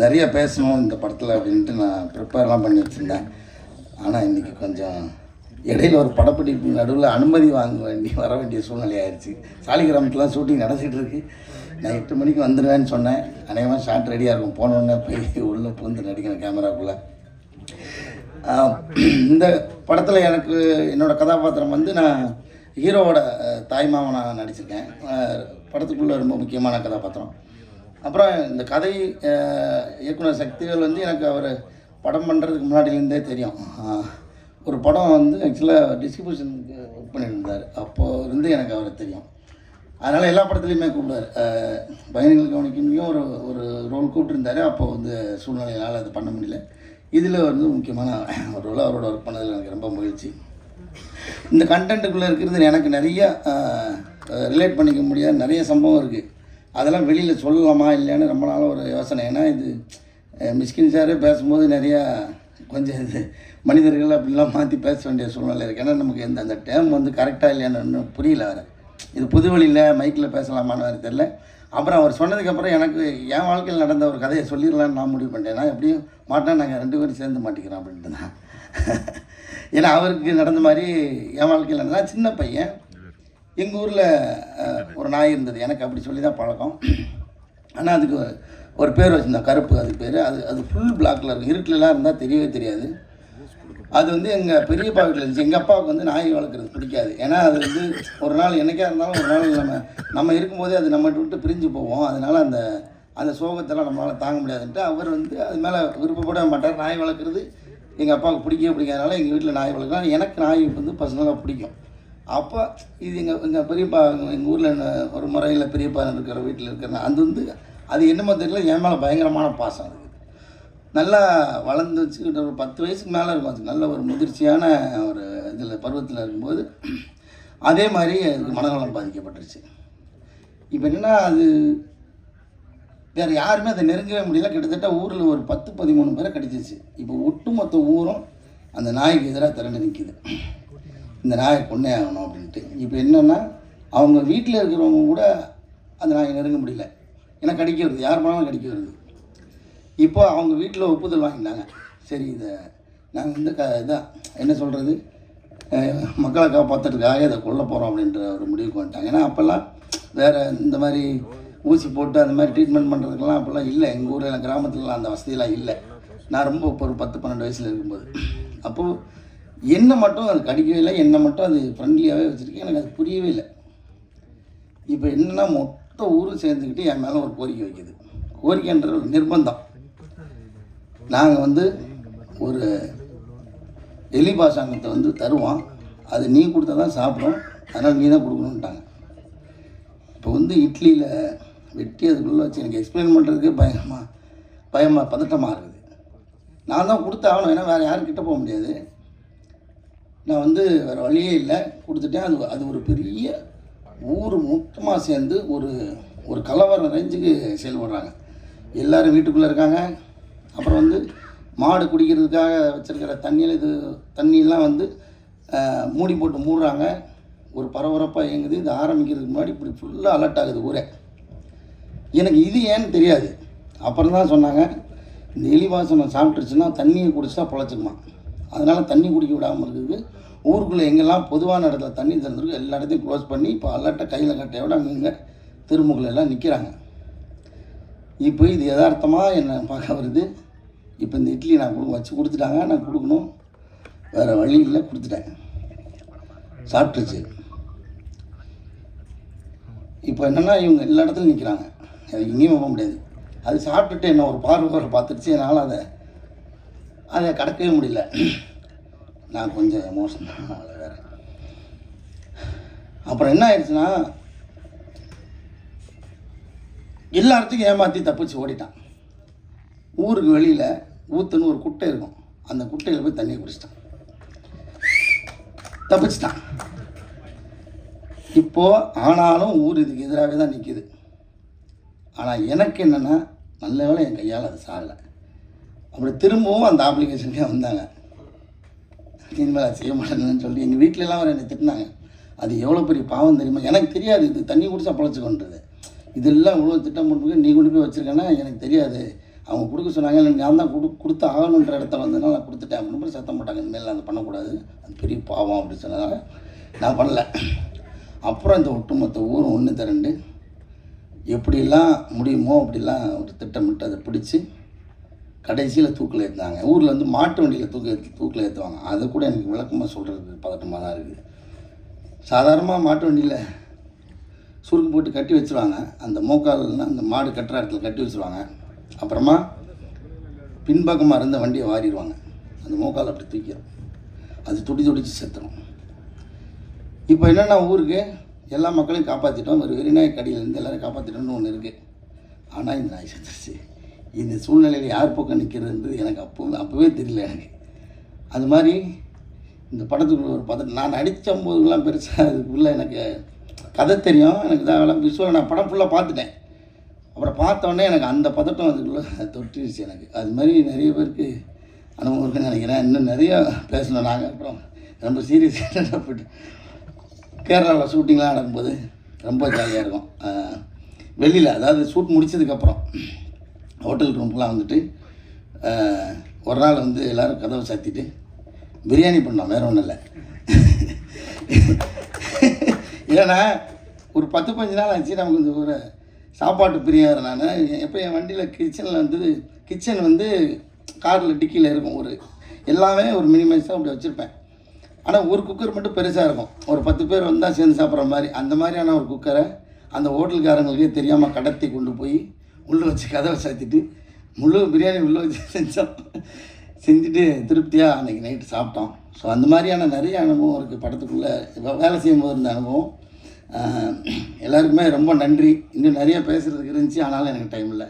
நிறைய பேசணும் இந்த படத்தில் அப்படின்ட்டு நான் ப்ரிப்பேர்லாம் பண்ணி வச்சுருந்தேன். ஆனால் இன்றைக்கி கொஞ்சம் இடையில ஒரு படப்பிடிப்பு நடுவில் அனுமதி வாங்க வேண்டி வர வேண்டிய சூழ்நிலை ஆயிடுச்சு சாலிகிராமத்துலாம் ஷூட்டிங் நடந்துகிட்டு இருக்கு. நான் எட்டு மணிக்கு வந்துடுவேன்னு சொன்னேன். அநேகமாக ஷார்ட் ரெடியாக இருக்கும். போனோடனே போய் உள்ளே பூந்து நடிக்கணும் கேமராக்குள்ளே இந்த படத்தில் எனக்கு என்னோட கதாபாத்திரம் வந்து நான் ஹீரோவோட அஹ், தாய்மாமனாக நடிச்சிருக்கேன். படத்துக்குள்ளே ரொம்ப முக்கியமான கதாபாத்திரம். அப்புறம் இந்த கதை இயக்குனர் சக்திகள் வந்து எனக்கு அவர் படம் பண்ணுறதுக்கு முன்னாடிலேருந்தே தெரியும். ஒரு படம் வந்து ஆக்சுவலாக டிஸ்ட்ரிபியூஷனுக்கு ஒர்க் பண்ணியிருந்தார். அப்போது இருந்து எனக்கு அவரை தெரியும். அதனால் எல்லா படத்துலையுமே கூப்பிடுவார். பயணிகள் கவனிக்கணும் ஒரு ஒரு ரோல் கூப்பிட்டுருந்தாரு. அப்போது வந்து சூழ்நிலையால் அது பண்ண முடியல. இதில் வந்து முக்கியமான ஒரு ரோல் அவரோட ஒர்க் பண்ணதில் எனக்கு ரொம்ப மகிழ்ச்சி. இந்த கண்டென்ட்டுக்குள்ளே இருக்கிறது எனக்கு நிறைய ரிலேட் பண்ணிக்க முடியாத நிறைய சம்பவம் இருக்குது அதெல்லாம் வெளியில் சொல்லலாமா இல்லையான்னு ரொம்ப நாளாக ஒரு யோசனை. ஏன்னா இது மிஸ்கின் சாரே பேசும்போது நிறையா கொஞ்சம் இது மனிதர்கள் அப்படிலாம் மாற்றி பேச வேண்டிய சூழ்நிலை இருக்குது ஏன்னா நமக்கு இந்த அந்த டேம் வந்து கரெக்டாக இல்லையான்னு புரியல வேறு இது புது வழியில் மைக்கில் பேசலாமான்னு வேறு தெரில அப்புறம் அவர் சொன்னதுக்கப்புறம் எனக்கு என் வாழ்க்கையில் நடந்த ஒரு கதையை சொல்லிடலான்னு நான் முடிவு பண்ணிட்டேன். நான் எப்படியும் மாட்டேன் நாங்கள் ரெண்டு பேரும் சேர்ந்து மாட்டிக்கிறோம் அப்படின்ட்டு தான் ஏன்னா அவருக்கு நடந்த மாதிரி என் வாழ்க்கையில் நடந்தால் சின்ன பையன். எங்கள் ஊரில் ஒரு நாய் இருந்தது. எனக்கு அப்படி சொல்லி தான் பழக்கம். ஆனால் அதுக்கு ஒரு பேர் வச்சுருந்தோம். கருப்பு அது பேர். அது அது ஃபுல் பிளாக்கில் இருக்கும். இருட்டிலலாம் இருந்தால் தெரியவே தெரியாது. அது வந்து எங்கள் பெரியப்பா வீட்டில் இருந்துச்சு. எங்கள் அப்பாவுக்கு வந்து நாய் வளர்க்குறது பிடிக்காது. ஏன்னா அது வந்து ஒரு நாள் என்னைக்கா இருந்தாலும் ஒரு நாள் நம்ம நம்ம இருக்கும்போதே அது நம்ம விட்டு பிரிஞ்சு போவோம். அதனால் அந்த அந்த சோகத்தெல்லாம் நம்மளால் தாங்க முடியாதுன்ட்டு அவர் வந்து அது மேலே விருப்பப்பட மாட்டார். நாய் வளர்க்குறது எங்கள் அப்பாவுக்கு பிடிக்கவே பிடிக்காதனால எங்கள் வீட்டில் நாய் வளர்க்கலாம். எனக்கு நாய் வந்து பர்சனலாக பிடிக்கும். அப்போ இது எங்கள் எங்கள் பெரியப்பா எங்கள் ஊரில் ஒரு முறையில் பெரியப்பா இருக்கிற வீட்டில் இருக்கிற அது வந்து அது என்னமோ தெரியல என் மேலே பயங்கரமான பாசம் அது. நல்லா வளர்ந்து வச்சுக்கிட்ட ஒரு பத்து வயசுக்கு மேலே இருக்கும் அது. நல்ல ஒரு முதிர்ச்சியான ஒரு இதில் பருவத்தில் இருக்கும்போது அதே மாதிரி அதுக்கு மனநலம் பாதிக்கப்பட்டுருச்சு. இப்போ என்னென்னா அது வேறு யாருமே அதை நெருங்கவே முடியல. கிட்டத்தட்ட ஊரில் ஒரு பத்து பதிமூணு பேரை கடிச்சிச்சு இப்போ ஒட்டுமொத்த ஊரும் அந்த நாய்க்கு எதிராக திரண்டு நிற்கிது இந்த நாயை கொன்னே ஆகணும் அப்படின்ட்டு. இப்போ என்னென்னா அவங்க வீட்டில் இருக்கிறவங்க கூட அந்த நாயை நெருங்க முடியல. ஏன்னா கடிக்க வருது யார் போனாலும் கடிக்க வருது இப்போ அவங்க வீட்டில் ஒப்புதல் வாங்கினாங்க சரி இதை நாங்கள் இந்த க இதான் என்ன சொல்கிறது மக்களை காப்பாற்றுறதுக்காக இதை கொல்ல போகிறோம் அப்படின்ற ஒரு முடிவுக்கு வந்துட்டாங்க. ஏன்னா அப்போல்லாம் வேறு இந்த மாதிரி ஊசி போட்டு அந்த மாதிரி ட்ரீட்மெண்ட் பண்ணுறதுக்கெல்லாம் அப்போல்லாம் இல்லை. எங்கள் ஊரில் கிராமத்துலலாம் அந்த வசதியெல்லாம் இல்லை. நான் ரொம்ப இப்போ ஒரு பத்து பன்னெண்டு வயசில் இருக்கும்போது. அப்போது என்னை மட்டும் அது கடிக்கவே இல்லை என்னை மட்டும் அது ஃப்ரெண்ட்லியாகவே வச்சுருக்கேன். எனக்கு அது புரியவே இல்லை. இப்போ என்னென்னா மொத்த ஊரும் சேர்ந்துக்கிட்டு என் மேலே ஒரு கோரிக்கை வைக்குது. கோரிக்கைன்ற ஒரு நிர்பந்தம். நாங்கள் வந்து ஒரு எலி பாசாங்கத்தை வந்து தருவோம். அது நீ கொடுத்தா தான் சாப்பிடும். அதனால் நீ தான் கொடுக்கணுன்ட்டாங்க இப்போ வந்து இட்லியில் வெட்டி அதுக்குள்ளே வச்சு எனக்கு எக்ஸ்பிளைன் பண்ணுறதுக்கு பயமாக பயமாக பதட்டமாக இருக்குது. நான் தான் கொடுத்தாகணும் ஏன்னா வேறு யாரும் கிட்டே போக முடியாது. நான் வந்து வேறு வழியே இல்லை. கொடுத்துட்டேன். அது அது ஒரு பெரிய ஊர் மொத்தமாக சேர்ந்து ஒரு ஒரு கலவரம் ரேஞ்சுக்கு செயல்படுறாங்க. எல்லாரும் வீட்டுக்குள்ளே இருக்காங்க. அப்புறம் வந்து மாடு குடிக்கிறதுக்காக வச்சுருக்கிற தண்ணியில் இது தண்ணியெல்லாம் வந்து மூடி போட்டு மூடுறாங்க. ஒரு பரபரப்பாக இயங்குது. இது ஆரம்பிக்கிறதுக்கு முன்னாடி இப்படி ஃபுல்லாக அலர்ட் ஆகுது ஊரே. எனக்கு இது ஏன்னு தெரியாது. அப்புறம் தான் சொன்னாங்க. இந்த எலி வாசனம் சாப்பிட்டுருச்சுன்னா தண்ணியை குடிச்சா பொழைச்சிக்குமா அதனால் தண்ணி குடிக்க விடாமல் இருக்குது ஊருக்குள்ளே எங்கெல்லாம் பொதுவான இடத்துல தண்ணி திறந்துருக்கு எல்லா இடத்தையும் க்ளோஸ் பண்ணி இப்போ அல்லாட்ட கையில் கட்டையோட அங்கங்கே திருமுகல எல்லாம் நிற்கிறாங்க இப்போ இது யதார்த்தமாக என்னை பார்க்க வருது? இப்போ இந்த இட்லி நான் கொடுக்க வச்சு கொடுத்துட்டாங்க. நான் கொடுக்கணும். வேறு வழி இல்லை கொடுத்துட்டேன். சாப்பிட்டுருச்சு. இப்போ என்னென்னா இவங்க எல்லா இடத்துலையும் நிற்கிறாங்க அது எங்கேயும் போக முடியாது. அது சாப்பிட்டுட்டு என்ன ஒரு பார்வை வர பார்த்துருச்சு. என்னால் அதை அதை கடக்கவே முடியல. நான் கொஞ்சம் எமோஷனல் அவ்வளோ வேறு. அப்புறம் என்ன ஆயிடுச்சுன்னா எல்லா இடத்துக்கும் ஏமாற்றி தப்பிச்சு ஓடிட்டான். ஊருக்கு வெளியில் ஊத்துன்னு ஒரு குட்டை இருக்கும். அந்த குட்டையில் போய் தண்ணியை குடிச்சிட்டான். தப்பிச்சிட்டான். இப்போது ஆனாலும் ஊர் இதுக்கு எதிராகவே தான் நிற்கிது ஆனால் எனக்கு என்னென்னா நல்ல வேலை என் கையால் அது சாகலை. அப்படி திரும்பவும் அந்த அப்ளிகேஷனுக்கே வந்தாங்க. இனிமேல் அதை செய்ய மாட்டேன்னு சொல்லி எங்கள் வீட்டிலலாம் அவர் என்னை திட்டினாங்க. அது எவ்வளோ பெரிய பாவம் தெரியுமா? எனக்கு தெரியாது. இது தண்ணி குடிச்சா பொழைச்சிக்கொன்றது இதெல்லாம் இவ்வளோ திட்டம் போட்டு நீ கொண்டு போய் வச்சுருக்கேன்னா எனக்கு தெரியாது. அவங்க கொடுக்க சொன்னாங்க இல்லை நான் தான் கொடு கொடுத்து ஆகணுன்ற இடத்துல வந்ததுனால நான் கொடுத்துட்டேன் அப்படின்னு சத்தம் போட்டாங்க. இனிமேல் அதை பண்ணக்கூடாது. அது பெரிய பாவம் அப்படின்னு சொன்னதால நான் பண்ணல. அப்புறம் இந்த ஒட்டுமொத்த ஊரும் ஒன்று திரண்டு எப்படிலாம் முடியுமோ அப்படிலாம் ஒரு திட்டமிட்டு அதை பிடிச்சி கடைசியில் தூக்கில் ஏற்றினாங்க ஊரில் வந்து மாட்டு வண்டியில் தூக்க ஏற்றி தூக்கில் ஏற்றுவாங்க அதை கூட எனக்கு விளக்கமாக சொல்கிறது பதட்டமாக தான் இருக்குது. சாதாரணமாக மாட்டு வண்டியில் சுருக்கு போட்டு கட்டி வச்சுருவாங்க. அந்த மோக்கால்னா அந்த மாடு கட்டுற இடத்துல கட்டி வச்சுருவாங்க. அப்புறமா பின்பக்கமாக இருந்த வண்டியை வாரிடுவாங்க. அந்த மோக்கால் அப்படி தூக்கிடும். அது துடி துடிச்சு செத்துடும் இப்போ என்னென்னா ஊருக்கு? எல்லா மக்களையும் காப்பாற்றிட்டோம் ஒரு வெறிநாய் கடியிலேருந்து எல்லோரும் காப்பாற்றிட்டோம்னு ஒன்று இருக்குது ஆனால் இந்த நாய் செத்துருச்சு. இந்த சூழ்நிலையில் யார் பக்கம் நிற்கிறதுன்றது எனக்கு அப்போ அப்போவே தெரியல எனக்கு. அது மாதிரி இந்த படத்துக்குள்ள ஒரு பதட்டம் நான் நடித்த போதுலாம் பெருசாக அதுக்குள்ளே எனக்கு கதை தெரியும். எனக்கு தான் விஷுவல் நான் படம் ஃபுல்லாக பார்த்துட்டேன். அப்புறம் பார்த்தோன்னே எனக்கு அந்த பதட்டம் அதுக்குள்ளே தொட்டிருச்சு எனக்கு. அது மாதிரி நிறைய பேருக்கு அனுபவம் இருக்குன்னு நினைக்கிறேன். இன்னும் நிறையா பேசணும். நாங்கள் அப்புறம் ரொம்ப சீரியஸாக போயிட்டு கேரளாவில் ஷூட்டிங்லாம் நடக்கும்போது ரொம்ப ஜாலியாக இருக்கும். வெளியில் அதாவது ஷூட் முடிச்சதுக்கப்புறம் ஹோட்டல் ரூம்லாம் வந்துட்டு ஒரு நாள் வந்து எல்லோரும் கதவை சாத்திட்டு பிரியாணி பண்ணோம் வேற ஒன்றும் இல்லை. ஏன்னா ஒரு பத்து பஞ்சு நாள் ஆச்சு நமக்கு இந்த ஒரு சாப்பாட்டு பிரியார் நான். எப்போ என் வண்டியில் கிச்சனில் வந்து கிச்சன் வந்து காரில் டிக்கியில் இருக்கும் ஒரு எல்லாமே ஒரு மினிமைஸாக அப்படி வச்சுருப்பேன். ஆனால் ஒரு குக்கர் மட்டும் பெருசாக இருக்கும். ஒரு பத்து பேர் வந்தால் சேர்ந்து சாப்பிட்ற மாதிரி அந்த மாதிரியான ஒரு குக்கரை அந்த ஹோட்டல்காரங்களுக்கே தெரியாமல் கடத்தி கொண்டு போய் உள்ளே வச்சு கதவை சாத்திட்டு முழு பிரியாணி உள்ளே வச்சு செஞ்சோம். செஞ்சுட்டு திருப்தியாக அன்றைக்கி நைட்டு சாப்பிட்டோம். ஸோ அந்த மாதிரியான நிறைய அனுபவம் இருக்குது படத்துக்குள்ளே. இப்போ வேலை செய்யும்போது இருந்த அனுபவம். எல்லாருக்குமே ரொம்ப நன்றி. இன்னும் நிறைய பேசுகிறதுக்கு இருந்துச்சு. ஆனாலும் எனக்கு டைம் இல்லை.